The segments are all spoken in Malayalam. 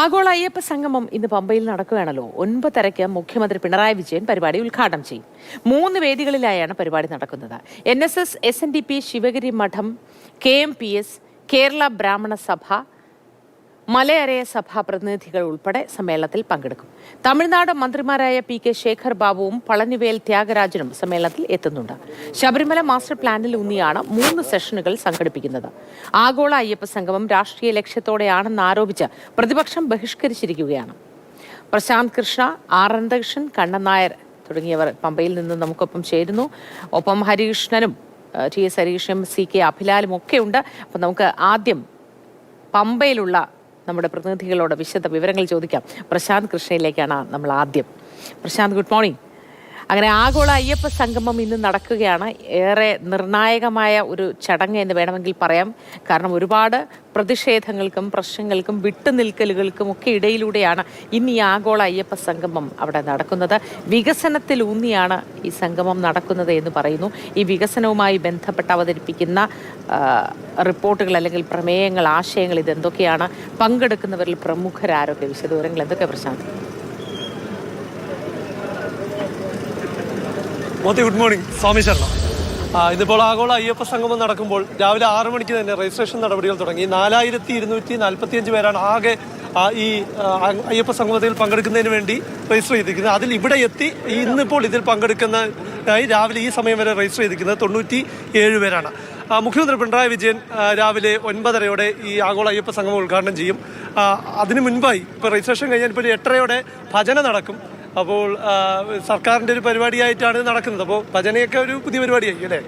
ആഗോള അയ്യപ്പ സംഗമം ഇന്ന് പമ്പയിൽ നടക്കുകയാണല്ലോ. ഒൻപതരയ്ക്ക് മുഖ്യമന്ത്രി പിണറായി വിജയൻ പരിപാടി ഉദ്ഘാടനം ചെയ്യും. മൂന്ന് വേദികളിലായാണ് പരിപാടി നടക്കുന്നത്. N S S S N D P Sivagiri Mutt K M P S Kerala Brahmana Sabha Malayaraya സഭാ പ്രതിനിധികൾ ഉൾപ്പെടെ സമ്മേളനത്തിൽ പങ്കെടുക്കും. തമിഴ്നാട് മന്ത്രിമാരായ പി കെ ശേഖർ ബാബുവും പളനിവേൽ ത്യാഗരാജനും സമ്മേളനത്തിൽ എത്തുന്നുണ്ട്. ശബരിമല മാസ്റ്റർ പ്ലാനിൽ ഊന്നിയാണ് മൂന്ന് സെഷനുകൾ സംഘടിപ്പിക്കുന്നത്. ആഗോള അയ്യപ്പ സംഗമം രാഷ്ട്രീയ ലക്ഷ്യത്തോടെയാണെന്ന് ആരോപിച്ച് പ്രതിപക്ഷം ബഹിഷ്കരിച്ചിരിക്കുകയാണ്. പ്രശാന്ത് കൃഷ്ണ ആർ അനന്തകൃഷ്ണൻ തുടങ്ങിയവർ പമ്പയിൽ നിന്ന് നമുക്കൊപ്പം ചേരുന്നു. ഒപ്പം ഹരികൃഷ്ണനും ടി എസ് ഹരികൃഷ്ണനും സി കെ അഭിലാലും ഒക്കെ ഉണ്ട്. അപ്പം നമുക്ക് ആദ്യം പമ്പയിലുള്ള നമ്മുടെ പ്രതിനിധികളോട് വിശദ വിവരങ്ങൾ ചോദിക്കാം. പ്രശാന്ത് കൃഷ്ണയിലേക്കാണ് നമ്മൾ ആദ്യം. പ്രശാന്ത് ഗുഡ് മോർണിംഗ് അങ്ങനെ ആഗോള അയ്യപ്പ സംഗമം ഇന്ന് നടക്കുകയാണ്. ഏറെ നിർണായകമായ ഒരു ചടങ്ങ് എന്ന് വേണമെങ്കിൽ പറയാം. കാരണം ഒരുപാട് പ്രതിഷേധങ്ങൾക്കും പ്രശ്നങ്ങൾക്കും വിട്ടുനിൽക്കലുകൾക്കും ഒക്കെ ഇടയിലൂടെയാണ് ഇന്ന് ഈ ആഗോള അയ്യപ്പ സംഗമം അവിടെ നടക്കുന്നത്. വികസനത്തിൽ ഊന്നിയാണ് ഈ സംഗമം നടക്കുന്നത് എന്ന് പറയുന്നു. ഈ വികസനവുമായി ബന്ധപ്പെട്ട് അവതരിപ്പിക്കുന്ന റിപ്പോർട്ടുകൾ അല്ലെങ്കിൽ പ്രമേയങ്ങൾ ആശയങ്ങൾ ഇതെന്തൊക്കെയാണ്? പങ്കെടുക്കുന്നവരിൽ പ്രമുഖരാരൊക്കെ? വിശദവിവരങ്ങൾ എന്തൊക്കെ പ്രശാന്ത്? Moti good morning. സ്വാമി ശർമ്മ. ഇതിപ്പോൾ ആഗോള അയ്യപ്പ സംഗമം നടക്കുമ്പോൾ രാവിലെ ആറ് മണിക്ക് തന്നെ രജിസ്ട്രേഷൻ നടപടികൾ തുടങ്ങി. നാലായിരത്തി ഇരുന്നൂറ്റി നാൽപ്പത്തിയഞ്ച് പേരാണ് ആകെ ഈ അയ്യപ്പ സംഗമത്തിൽ പങ്കെടുക്കുന്നതിന് വേണ്ടി രജിസ്റ്റർ ചെയ്തിരിക്കുന്നത്. അതിൽ ഇവിടെ എത്തി ഇന്നിപ്പോൾ ഇതിൽ പങ്കെടുക്കുന്നതായി രാവിലെ ഈ സമയം വരെ രജിസ്റ്റർ ചെയ്തിരിക്കുന്നത് തൊണ്ണൂറ്റി ഏഴ് പേരാണ് മുഖ്യമന്ത്രി പിണറായി വിജയൻ രാവിലെ ഒൻപതരയോടെ ഈ ആഗോള അയ്യപ്പ സംഗമം ഉദ്ഘാടനം ചെയ്യും. അതിനു മുൻപായി ഇപ്പോൾ രജിസ്ട്രേഷൻ കഴിഞ്ഞാൽ ഇപ്പോൾ എട്ടരയോടെ ഭജന നടക്കും. അപ്പോൾ സർക്കാരിന്റെ ഒരു പരിപാടിയായിട്ടാണ് നടക്കുന്നത്. അപ്പോൾ ഭജനയൊക്കെ ഒരു പുതിയ പരിപാടിയായിരിക്കും അല്ലേ?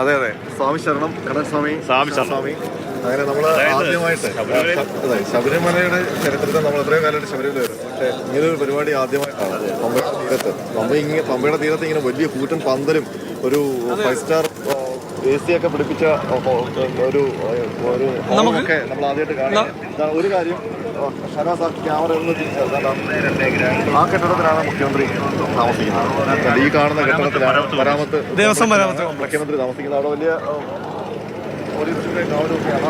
അതെ അതെ. സ്വാമി ശരണം കടസ്വാമി സ്വാമി സ്വാമി ശരണം. അങ്ങനെ നമ്മൾ ആദ്യമായിട്ട് ശബരിമലയുടെ ചരിത്രത്തിൽ നമ്മൾ എത്രയോ കാലം ശബരിമല വരും പക്ഷേ ഇങ്ങനൊരു പരിപാടി ആദ്യമായിട്ടാണ് പമ്പയുടെ തീരത്ത്. പമ്പ ഇങ്ങനെ പമ്പയുടെ തീരത്ത് ഇങ്ങനെ വലിയ കൂറ്റൻ പന്തലും ഒരു ഫൈവ് സ്റ്റാർ എ സി ഒക്കെ പിടിപ്പിച്ച ഒരു ഒരു നമ്മൾ ആദ്യമായിട്ട് കാണാം ഒരു കാര്യം ഷനാസ് ആ ക്യാമറ ഒന്ന് തിരിച്ചറിയാം ആ കെട്ടിടത്തിലാണ് മുഖ്യമന്ത്രി താമസിക്കുന്നത് ഈ കാണുന്ന കെട്ടിടത്തിലാണ് വരാമത്ത് ദേവസ്വം വരാമത്ത് മുഖ്യമന്ത്രി താമസിക്കുന്നത് അവിടെ വലിയ പോലീസിന്റെ കാവലൊക്കെയാണ്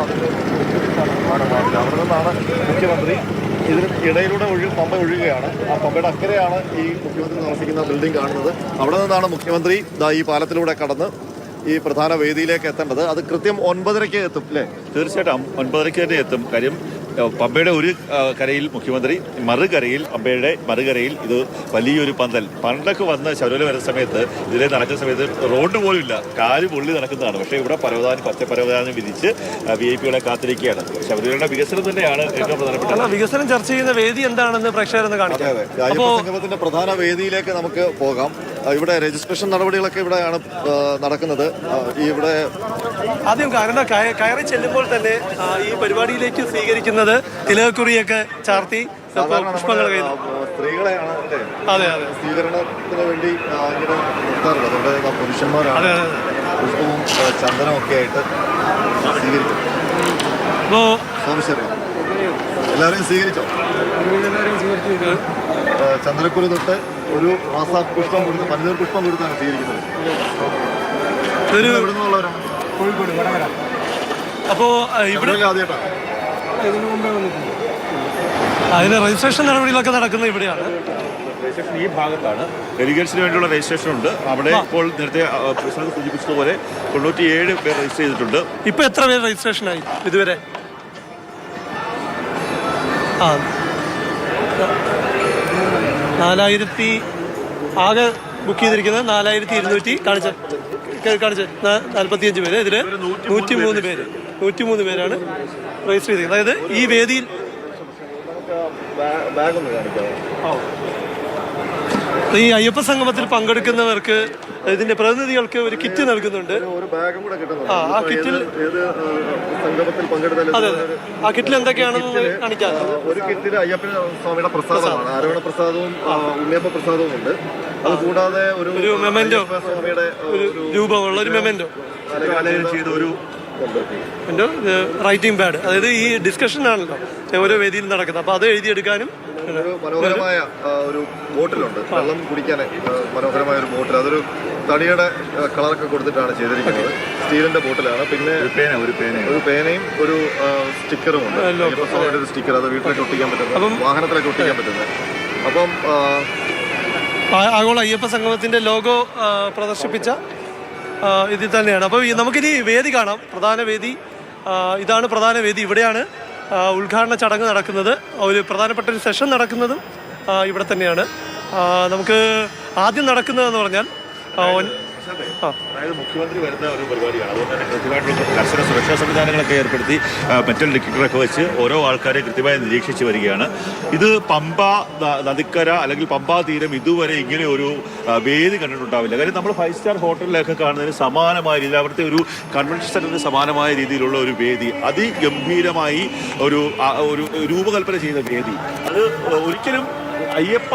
അതിന്റെ അവിടെ നിന്നാണ് മുഖ്യമന്ത്രി ഇതിന് ഇടയിലൂടെ ഒഴി പമ്പ ഒഴുകുകയാണ്. ആ പമ്പയുടെ അക്കരെയാണ് ഈ മുഖ്യമന്ത്രി താമസിക്കുന്ന ബിൽഡിംഗ് കാണുന്നത്. അവിടെ നിന്നാണ് മുഖ്യമന്ത്രി ദാ ഈ പാലത്തിലൂടെ കടന്ന് ഈ പ്രധാന വേദിയിലേക്ക് എത്തേണ്ടത്. അത് കൃത്യം ഒൻപതരയ്ക്ക് എത്തും അല്ലേ? തീർച്ചയായിട്ടും ഒൻപതരയ്ക്ക് തന്നെ എത്തും. കാര്യം പമ്പയുടെ ഒരു കരയിൽ മുഖ്യമന്ത്രി മറുകരയിൽ പമ്പയുടെ മറുകരയിൽ ഇത് വലിയൊരു പന്തൽ. പണ്ടൊക്കെ വന്ന് ശബരിമല വരുന്ന സമയത്ത് ഇതിലെ നടക്കുന്ന സമയത്ത് റോഡ് പോലും ഇല്ല. കാൽ പൊള്ളി നടക്കുന്നതാണ്. പക്ഷേ ഇവിടെ പരവതാനി പച്ച പരവതാനി വിധിച്ച് വി ഐ പികളെ കാത്തിരിക്കുകയാണ്. ശബരിമലയുടെ വികസനം തന്നെയാണ് ഏറ്റവും പ്രധാനപ്പെട്ട വികസനം ചർച്ച ചെയ്യുന്ന വേദി എന്താണെന്ന് പ്രേക്ഷകരെന്ന് കാണിക്കാം. പ്രധാന വേദിയിലേക്ക് നമുക്ക് പോകാം. ഇവിടെ രജിസ്ട്രേഷൻ നടപടികളൊക്കെ ഇവിടെയാണ് നടക്കുന്നത്. ഈ ഇവിടെ ആദ്യം കാരണം കയറി ചെല്ലുമ്പോൾ തന്നെ ഈ പരിപാടിയിലേക്ക് സ്വീകരിക്കുന്നത് തിലകക്കുറിയൊക്കെ ചാർത്തി പുഷ്പങ്ങൾ സ്ത്രീകളെയാണ് അതെ അതെ. സ്വീകരണത്തിന് വേണ്ടി ഇവിടെ ഇങ്ങനെ നിർത്താറുള്ളത്. അതുകൊണ്ട് പുരുഷന്മാരാണ് പുഷ്പവും ചന്ദനവും ഒക്കെ ആയിട്ട് സ്വീകരിക്കും. എല്ലാവരെയും സ്വീകരിച്ചോ? ആ, ചന്ദനക്കുരു തൊട്ട് ഒരു റോസാ പുഷ്പം കൊടുത്ത് പനിനീർ പുഷ്പം കൊടുത്താണ് സ്വീകരിക്കുന്നത്. കോഴിക്കോട് അപ്പോ ഇവിടെ ഇവിടെ ആദ്യമായിട്ടാണ് അതിന് രജിസ്ട്രേഷൻ നടപടികളൊക്കെ നടക്കുന്നത് ഇവിടെയാണ്. രജിസ്ട്രേഷൻ ഈ ഭാഗത്താണ്. ഡെലിഗേറ്റ്സിന് വേണ്ടിയുള്ള രജിസ്ട്രേഷൻ ഉണ്ട്. അവിടെ ഇപ്പോൾ നേരത്തെ സൂചിപ്പിച്ചതുപോലെ പ്രസിഡന്റ് സൂചിപ്പിച്ചതുപോലെ തൊണ്ണൂറ്റിയേഴ് പേർ രജിസ്റ്റർ ചെയ്തിട്ടുണ്ട്. ഇപ്പൊ എത്ര പേര് രജിസ്ട്രേഷൻ ആയി? ഇതുവരെ. ആ. നാലായിരത്തി ആകെ ബുക്ക് ചെയ്തിരിക്കുന്നത് നാലായിരത്തി ഇരുന്നൂറ്റി കാണിച്ച കാണിച്ച നാൽപ്പത്തിയഞ്ച് പേര്. ഇതിൽ നൂറ്റി മൂന്ന് പേര്. നൂറ്റി മൂന്ന് പേരാണ് രജിസ്റ്റർ ചെയ്തിരിക്കുന്നത്. അതായത് ഈ വേദിയിൽ ബാഗ് ഒന്ന് കാണിക്കാമോ ഈ അയ്യപ്പ സംഗമത്തിൽ പങ്കെടുക്കുന്നവർക്ക് ഇതിന്റെ പ്രതിനിധികൾക്ക് ഒരു കിറ്റ് നൽകുന്നുണ്ട്. ഒരു ബാഗും കൂടെ കിട്ടുന്നുണ്ട്. ആ, ആ കിറ്റിൽ- അതെ അതെ. ആ കിറ്റിൽ എന്തൊക്കെയാണെന്ന് കാണിക്കാം ഒരു കിറ്റിൽ അയ്യപ്പൻ സ്വാമിയുടെ പ്രസാദമാണ്. ആരോഹണ പ്രസാദവും ഉണ്ണിയപ്പ പ്രസാദവും ഉണ്ട്. അതുകൂടാതെ ഒരു മെമെന്റോ സ്വാമിയുടെ ഒരു രൂപമുള്ള ഒരു മെമെന്റോ ചെയ്ത ഒരു റൈറ്റിംഗ് പാഡ് അതായത് ഈ ഡിസ്കഷൻ ആണല്ലോ. ഓരോ വേദിയിൽ നടക്കുന്നത്. അപ്പൊ അത് എഴുതിയെടുക്കാനും ഒരു മനോഹരമായ ഒരു ബോട്ടിലുണ്ട്. വെള്ളം കുടിക്കാൻ മനോഹരമായ ഒരു ബോട്ടിൽ. അതൊരു തടിയുടെ കളറൊക്കെ കൊടുത്തിട്ടാണ് ചെയ്തിരിക്കുന്നത്. സ്റ്റീലിന്റെ ബോട്ടിലാണ്. പിന്നെ ഒരു പേന ഒരു പേന ഒരു പേനയും ഒരു സ്റ്റിക്കറും ഉണ്ട്. ഒരു സ്റ്റിക്കർ. അത് വീട്ടിലേക്ക് ഒട്ടിക്കാൻ പറ്റുന്നത് വാഹനത്തിലേക്ക് ഒട്ടിക്കാൻ പറ്റുന്നത് അപ്പം ആഗോള അയ്യപ്പ സംഗമത്തിന്റെ ലോഗോ പ്രദർശിപ്പിച്ച ഇതിൽ തന്നെയാണ്. അപ്പോൾ നമുക്കിനി വേദി കാണാം. പ്രധാന വേദി ഇതാണ് പ്രധാന വേദി. ഇവിടെയാണ് ഉദ്ഘാടന ചടങ്ങ് നടക്കുന്നത് ഒരു പ്രധാനപ്പെട്ട ഒരു സെഷൻ നടക്കുന്നതും ഇവിടെ തന്നെയാണ്. നമുക്ക് ആദ്യം നടക്കുന്നതെന്ന് പറഞ്ഞാൽ അതായത് മുഖ്യമന്ത്രി വരുന്ന ഒരു പരിപാടിയാണ്. അതുകൊണ്ട് തന്നെ കൃത്യമായിട്ടുള്ള കർശന സുരക്ഷാ സംവിധാനങ്ങളൊക്കെ ഏർപ്പെടുത്തി മെറ്റൽ ഡിറ്റക്ടറൊക്കെ വെച്ച് ഓരോ ആൾക്കാരെ കൃത്യമായി നിരീക്ഷിച്ചു വരികയാണ്. ഇത് പമ്പ നദിക്കര അല്ലെങ്കിൽ പമ്പാ തീരം ഇതുവരെ ഇങ്ങനെ ഒരു വേദി കണ്ടിട്ടുണ്ടാവില്ല. കാര്യം നമ്മൾ ഫൈവ് സ്റ്റാർ ഹോട്ടലിലൊക്കെ കാണുന്നതിന് സമാനമായ രീതിയിൽ അവിടുത്തെ ഒരു കൺവെൻഷൻ സെന്ററിന് സമാനമായ രീതിയിലുള്ള ഒരു വേദി അതിഗംഭീരമായി ഒരു ഒരു രൂപകൽപ്പന ചെയ്ത വേദി. അത് ഒരിക്കലും അയ്യപ്പ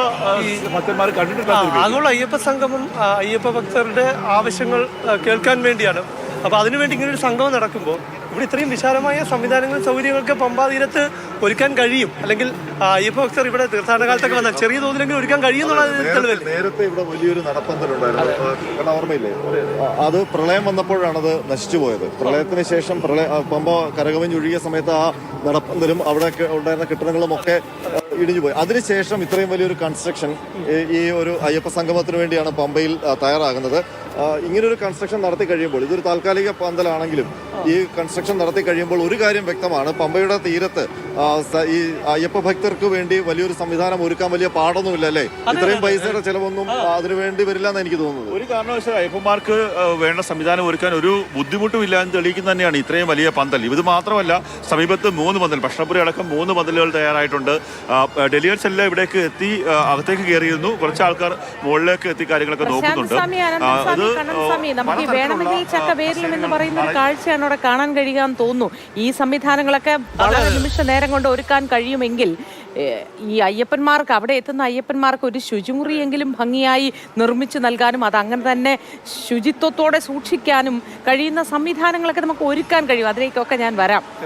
ഭക്തന്മാർ ആ, കണ്ടിട്ടില്ലാത്ത ആഗോള അയ്യപ്പ സംഗമം അയ്യപ്പ ഭക്തരുടെ ആവശ്യങ്ങൾ കേൾക്കാൻ വേണ്ടിയാണ്. അപ്പോൾ അതിനുവേണ്ടി ഇങ്ങനെ ഒരു സംഗമം നടക്കുമ്പോൾ ഇവിടെ ഇത്രയും വിശാലമായ സംവിധാനങ്ങളും സൗകര്യങ്ങളൊക്കെ പമ്പാതീരത്ത് ഒരുക്കാൻ കഴിയും. അല്ലെങ്കിൽ അയ്യപ്പ ഭക്തർ ഇവിടെ തീർത്ഥാടന കാലത്തൊക്കെ വന്നാൽ ചെറിയ തോതിലെങ്കിലും ഒരുക്കാൻ കഴിയും നേരത്തെ ഇവിടെ വലിയൊരു നടപ്പന്തലുണ്ടായിരുന്നു. കാരണം ഓർമ്മയില്ലേ? അത് പ്രളയം വന്നപ്പോഴാണ് അത് നശിച്ചു പോയത്. പ്രളയത്തിന് ശേഷം പ്രളയ പമ്പ കരകവിഞ്ഞൊഴുകിയ സമയത്ത് ആ നടപ്പന്തലും അവിടെ ഉണ്ടായിരുന്ന കെട്ടിടങ്ങളും ഒക്കെ ഇടിഞ്ഞു പോയി. അതിനുശേഷം ഇത്രയും വലിയൊരു കൺസ്ട്രക്ഷൻ ഈ ഒരു അയ്യപ്പ സംഗമത്തിന് വേണ്ടിയാണ് പമ്പയിൽ തയ്യാറാകുന്നത്. ഇങ്ങനൊരു കൺസ്ട്രക്ഷൻ നടത്തി കഴിയുമ്പോൾ ഇതൊരു താൽക്കാലിക പന്തലാണെങ്കിലും ഈ കൺസ്ട്രക്ഷൻ നടത്തി കഴിയുമ്പോൾ ഒരു കാര്യം വ്യക്തമാണ്. പമ്പയുടെ തീരത്ത് ഈ അയ്യപ്പ ഭക്തർക്ക് വേണ്ടി വലിയൊരു സംവിധാനം ഒരുക്കാൻ വലിയ പാടൊന്നുമില്ല അല്ലേ? ഇത്രയും പൈസയുടെ ചിലവൊന്നും അതിനു വേണ്ടി വരില്ല എന്ന് എനിക്ക് തോന്നുന്നത്. ഒരു കാരണവശാലും അയ്യപ്പന്മാർക്ക് വേണ്ട സംവിധാനം ഒരുക്കാൻ ഒരു ബുദ്ധിമുട്ടും ഇല്ല എന്ന് തെളിയിക്കുന്ന തന്നെയാണ് ഇത്രയും വലിയ പന്തൽ. ഇത് മാത്രമല്ല സമീപത്ത് മൂന്ന് പന്തൽ ഭക്ഷണപുരി അടക്കം മൂന്ന് പന്തലുകൾ തയ്യാറായിട്ടുണ്ട്. ഡെലിഗേറ്റ്സ് എല്ലാം ഇവിടേക്ക് എത്തി അകത്തേക്ക് കയറിയിരുന്നു. കുറച്ച് ആൾക്കാർ മുകളിലേക്ക് എത്തി കാര്യങ്ങളൊക്കെ നോക്കുന്നുണ്ട്. അനന്തസ്വാമി നമുക്ക് വേണമെങ്കിൽ എന്ന് പറയുന്ന ഒരു കാഴ്ചയാണ് അവിടെ കാണാൻ കഴിയുക എന്ന് തോന്നുന്നു. ഈ സംവിധാനങ്ങളൊക്കെ വളരെ നിമിഷ നേരം കൊണ്ട് ഒരുക്കാൻ കഴിയുമെങ്കിൽ ഈ അയ്യപ്പന്മാർക്ക് അവിടെ എത്തുന്ന അയ്യപ്പന്മാർക്ക് ഒരു ശുചിമുറിയെങ്കിലും ഭംഗിയായി നിർമ്മിച്ചു നൽകാനും അത് അങ്ങനെ തന്നെ ശുചിത്വത്തോടെ സൂക്ഷിക്കാനും കഴിയുന്ന സംവിധാനങ്ങളൊക്കെ നമുക്ക് ഒരുക്കാൻ കഴിയും. അതിലേക്കൊക്കെ ഞാൻ വരാം.